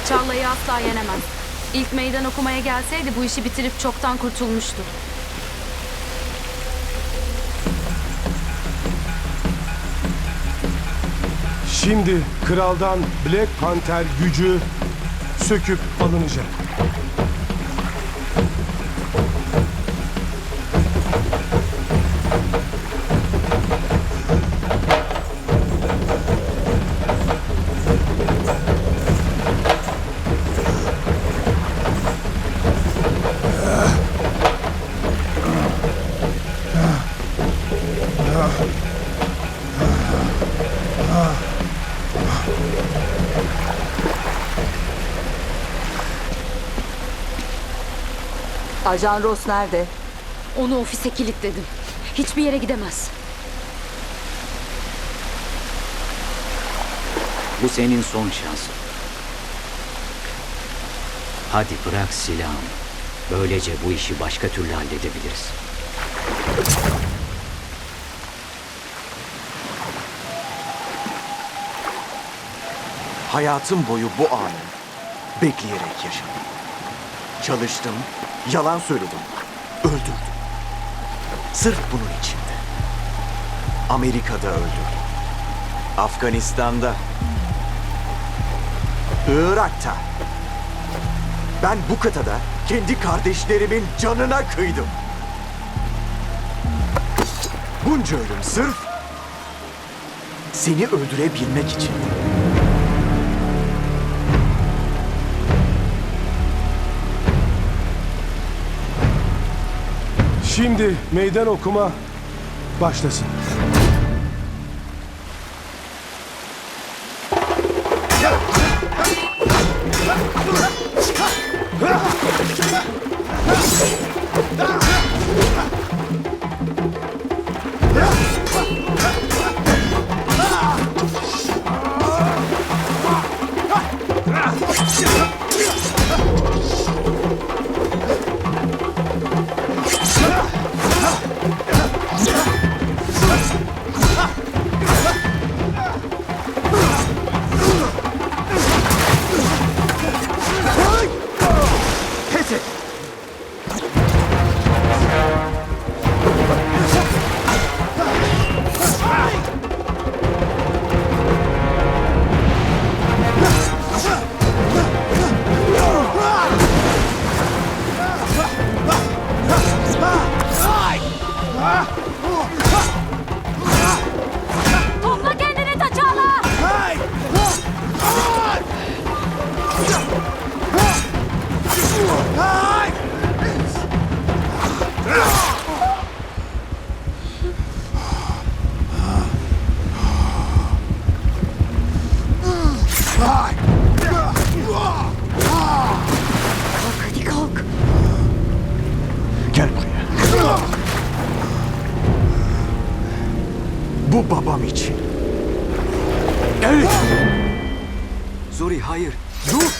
T'Challa'yı asla yenemez. İlk meydan okumaya gelseydi bu işi bitirip çoktan kurtulmuştu. Şimdi kraldan Black Panther gücü söküp alınacak. Ajan Ross nerede? Onu ofise kilitledim. Hiçbir yere gidemez. Bu senin son şansın. Hadi bırak silahını. Böylece bu işi başka türlü halledebiliriz. Hayatım boyu bu anı bekleyerek yaşadım. Çalıştım, yalan söyledim, öldürdüm. Sırf bunun içinde. Amerika'da öldürdüm. Afganistan'da. Irak'ta. Ben bu kıtada kendi kardeşlerimin canına kıydım. Bunca ölüm sırf seni öldürebilmek için. Şimdi meydan okuma başlasın. Hadi kalk. Gel buraya. Bu babam için. Gel. Zuri hayır. Dur.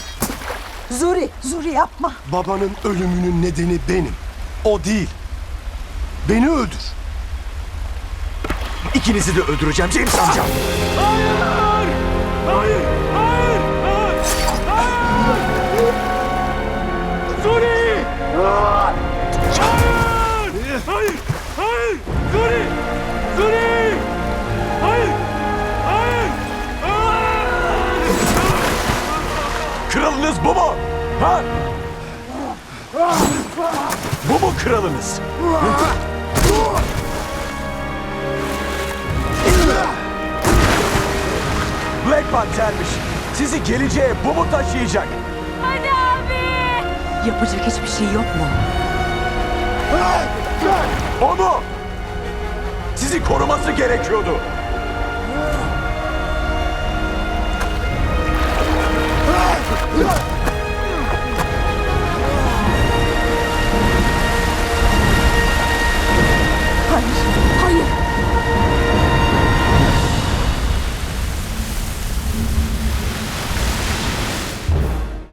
Zuri, Zuri yapma. Babanın ölümünün nedeni benim. O değil. Beni öldür. İkinizi de öldüreceğim James amca. Kralınız bu mu? Ha? Bu mu kralınız? Black Panther'miş. Sizi geleceğe bu mu taşıyacak? Hadi abi! Yapacak hiçbir şey yok mu? O mu? Sizi koruması gerekiyordu.